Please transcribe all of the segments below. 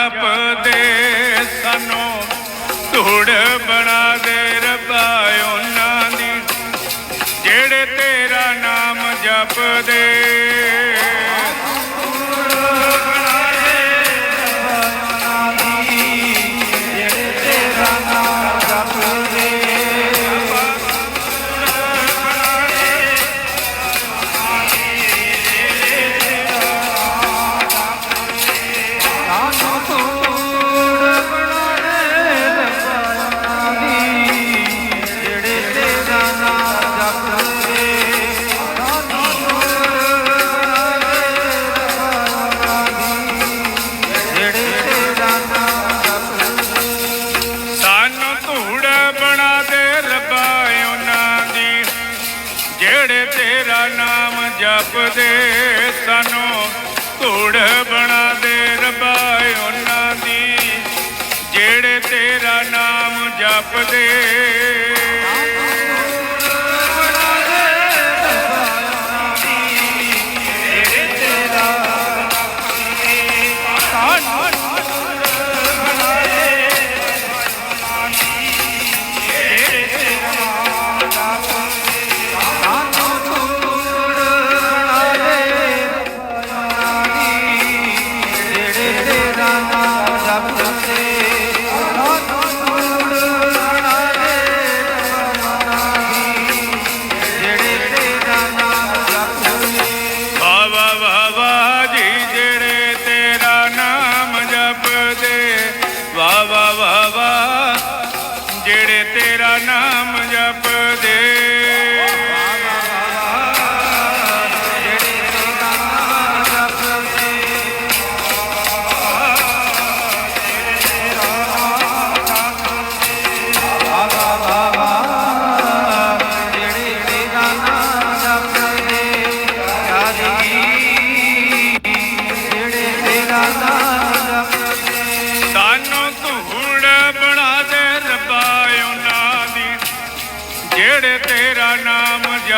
ਜਿਹੜੇ ਜਪਦੇ ਸਾਨੂੰ ਧੂੜ ਬਣਾ ਦੇ ਰੱਬਾ ਉਹਨਾਂ ਦੀ ਜਿਹੜੇ ਤੇਰਾ ਨਾਮ ਜਪਦੇ। ਜਪਦੇ ਸਾਨੂੰ ਧੂੜ ਬਣਾ ਦੇ ਰੱਬਾ ਉਹਨਾਂ ਦੀ। ਜਿਹੜੇ ਤੇਰਾ ਨਾਮ ਜਪਦੇ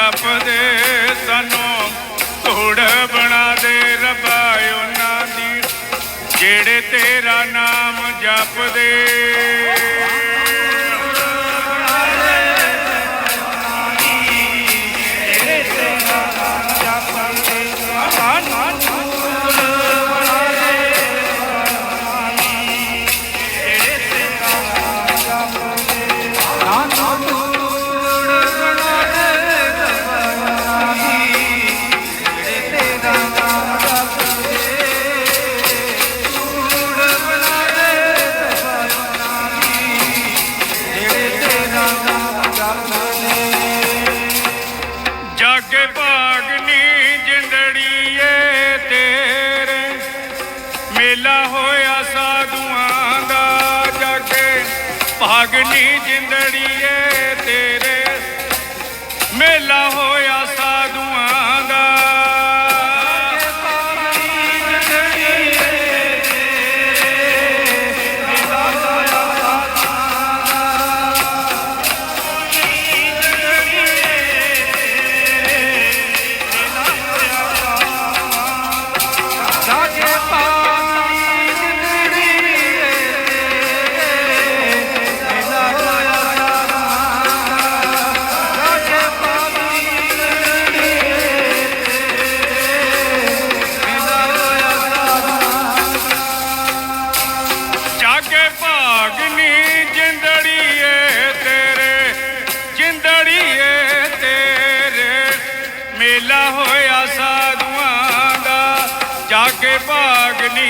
ਨਾਮ ਜਪਦੇ ਸਾਨੂੰ ਧੂੜ ਬਣਾ ਦੇ ਰੱਬਾ ਉਹਨਾਂ ਦੀ ਜਿਹੜੇ ਤੇਰਾ ਨਾਮ ਜਪਦੇ। ਜਗ ਭਾਗਨੀ ਜਿੰਦੜੀਏ நீ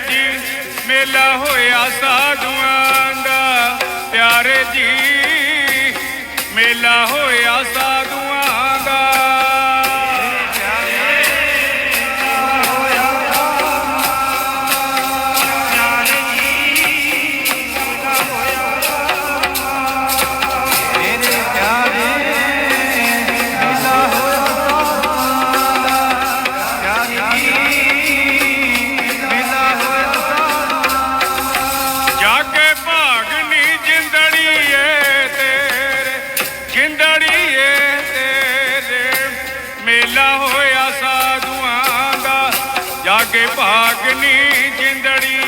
ਜੀ ਮੇਲਾ ਹੋਇਆ ਸਾਧੂਆਂ ਦਾ। ਪਿਆਰੇ ਜੀ ਮੇਲਾ ਹੋਇਆ ਮੇਲਾ ਹੋਇਆ ਸਾਧੂਆਂ ਦਾ ਜਾ ਭਾਗ ਨੀ ਜਿੰਦੜੀਏ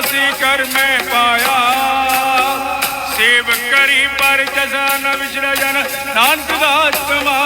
ਪ੍ਰਭ ਕਰ ਮੈਂ ਪਾਇਆ। ਸੇਵ ਕਰੀ ਪਰ ਜਸਾ ਨ ਵਿਸਰ ਜਨ ਨਾਨਕ ਦਾਸ ਕਮਾ